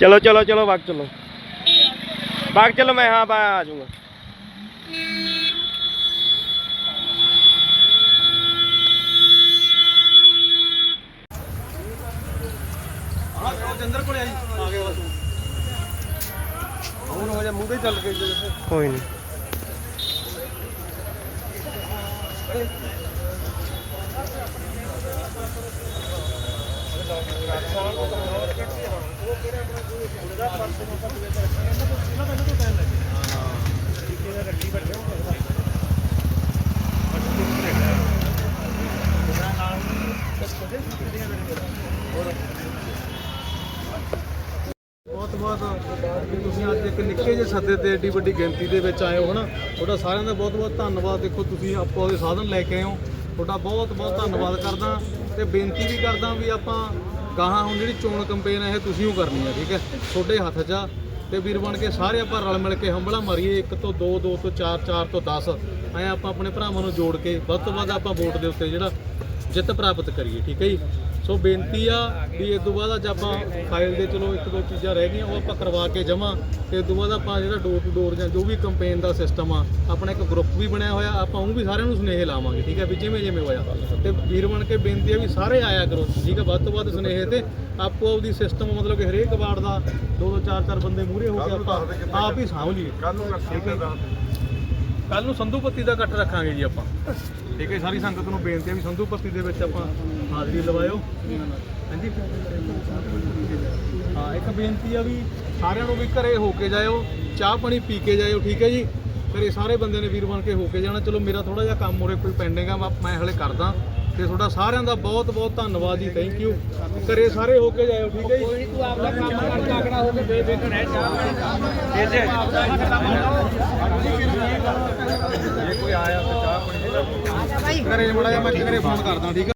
ਚਲੋ ਚਲੋ ਚਲੋ ਵਗ ਚਲੋ। ਵਗ ਚਲੋ, ਮੈਂ ਹਾਂ ਬਾ ਆ ਜਾਊਂਗਾ। ਜੰਦਰ ਕੋਲੇ ਆ ਬਹੁਤ ਬਹੁਤ ਕਿ ਤੁਸੀਂ ਅੱਜ ਇੱਕ ਨਿੱਕੇ ਜਿਹੇ ਸੱਦੇ ਤੇ ਏਡੀ ਵੱਡੀ ਗਿਣਤੀ ਦੇ ਵਿੱਚ ਆਏ ਹੋ, ਹਨਾ? ਤੁਹਾਡਾ ਸਾਰਿਆਂ ਦਾ ਬਹੁਤ ਬਹੁਤ ਧੰਨਵਾਦ। ਦੇਖੋ, ਤੁਸੀਂ ਆਪੋ ਦੇ ਸਾਧਨ ਲੈ ਕੇ ਆਏ ਹੋ। ਤੁਹਾਡਾ ਬਹੁਤ ਬਹੁਤ ਧੰਨਵਾਦ ਕਰਦਾ ਤੇ ਬੇਨਤੀ ਵੀ ਕਰਦਾ ਵੀ ਆਪਾਂ ਗਾਹਾਂ ਹੁਣ ਜਿਹੜੀ ਚੋਣ ਕੰਪੇਨ ਹੈ, ਇਹ ਤੁਸੀਂ ਉਹ ਕਰਨੀ ਹੈ, ਠੀਕ ਹੈ? ਤੁਹਾਡੇ ਹੱਥ 'ਚ ਆ। ਤੇ ਵੀਰ ਬਣ ਕੇ ਸਾਰੇ ਆਪਾਂ ਰਲ ਮਿਲ ਕੇ ਹੰਬਲਾ ਮਾਰੀਏ 1 ਤੋਂ 2 2 ਤੋਂ 4 4 ਤੋਂ 10 ਐ ਆਪਾਂ ਆਪਣੇ ਭਰਾਵਾਂ ਨੂੰ ਜੋੜ ਕੇ ਵੱਧ ਤੋਂ ਵੱਧ ਆਪਾਂ ਵੋਟ ਦੇ ਉੱਤੇ ਜਿਹੜਾ ਜਿੱਤ ਪ੍ਰਾਪਤ ਕਰੀਏ, ਠੀਕ ਹੈ ਜੀ? ਸੋ ਬੇਨਤੀ ਆ ਵੀ ਇਸ ਤੋਂ ਬਾਅਦ ਅੱਜ ਆਪਾਂ ਫਾਈਲ ਦੇ ਚਲੋ ਇੱਕ ਦੋ ਚੀਜ਼ਾਂ ਰਹਿ ਗਈਆਂ ਉਹ ਆਪਾਂ ਕਰਵਾ ਕੇ ਜਮਾ। ਤੇ ਇਸ ਤੋਂ ਬਾਅਦ ਆਪਾਂ ਜਿਹੜਾ ਡੋਰ ਟੂ ਡੋਰ ਜਾਂ ਜੋ ਵੀ ਕੰਪੇਨ ਦਾ ਸਿਸਟਮ ਆ ਆਪਣਾ ਇੱਕ ਗਰੁੱਪ ਵੀ ਬਣਿਆ ਹੋਇਆ ਆਪਾਂ ਉਹ ਵੀ ਸਾਰਿਆਂ ਨੂੰ ਸੁਨੇਹੇ ਲਾਵਾਂਗੇ ਠੀਕ ਹੈ ਵੀ ਜਿਵੇਂ ਜਿਵੇਂ ਹੋਇਆ। ਤੇ ਵੀਰ ਬਣ ਕੇ ਬੇਨਤੀ ਆ ਵੀ ਸਾਰੇ ਆਇਆ ਕਰੋ ਠੀਕ ਹੈ ਵੱਧ ਤੋਂ ਵੱਧ ਸੁਨੇਹੇ ਤੇ ਆਪੋ ਆਪਦੀ ਸਿਸਟਮ ਮਤਲਬ ਕਿ ਹਰੇਕ ਵਾਰਡ ਦਾ ਦੋ ਦੋ ਚਾਰ ਚਾਰ ਬੰਦੇ ਮੂਹਰੇ ਹੋ ਕੇ ਆਪਾਂ ਆਪ ਹੀ ਸਾਂਭ ਲਈਏ। ਕੱਲ ਨੂੰ ਕੱਲ ਨੂੰ ਸੰਧੂਪੱਤੀ ਦਾ ਇਕੱਠ ਰੱਖਾਂਗੇ ਜੀ ਆਪਾਂ। ਠੀਕ ਹੈ ਸਾਰੀ ਸੰਗਤ ਨੂੰ ਬੇਨਤੀ ਹੈ ਵੀ ਸੰਧੂਪੱਤੀ ਦੇ ਵਿੱਚ ਆਪਾਂ ਹਾਜ਼ਰੀ ਲਵਾਇਓ। ਹਾਂਜੀ? ਹਾਂ ਇੱਕ ਬੇਨਤੀ ਆ ਵੀ ਸਾਰਿਆਂ ਨੂੰ ਵੀ ਘਰੇ ਹੋ ਕੇ ਜਾਇਓ ਚਾਹ ਪਾਣੀ ਪੀ ਕੇ ਜਾਇਓ ਠੀਕ ਹੈ ਜੀ? ਘਰੇ ਸਾਰੇ ਬੰਦੇ ਨੇ ਵੀਰ ਬਣ ਕੇ ਹੋ ਕੇ ਜਾਣਾ। ਚਲੋ ਮੇਰਾ ਥੋੜਾ ਜਿਹਾ ਕੰਮ ਉਰੇ ਕੋਈ ਪੈਂਡਿੰਗ ਆ ਮੈਂ- ਹਲੇ ਕਰਦਾ। ਤੇ ਤੁਹਾਡਾ ਸਾਰਿਆਂ ਦਾ ਬਹੁਤ ਬਹੁਤ ਧੰਨਵਾਦ ਜੀ ਥੈਂਕ ਯੂ ਘਰੇ ਸਾਰੇ ਹੋ ਕੇ ਜਾਇਓ ਠੀਕ ਹੈ ਜੀ? ਕੋਈ ਤੂੰ ਆਪਦਾ ਕੰਮ ਕਰਕੇ ਆਗੜਾ ਹੋ ਕੇ ਬੇਫਿਕਰ ਰਹਿ ਚਾਹ ਜੇ ਕੋਈ ਆਇਆ ਘਰੇ ਮੜਾ ਜਾ ਮੈਂ ਘਰੇ ਫੋਨ ਕਰਦਾ ਠੀਕ ਹੈ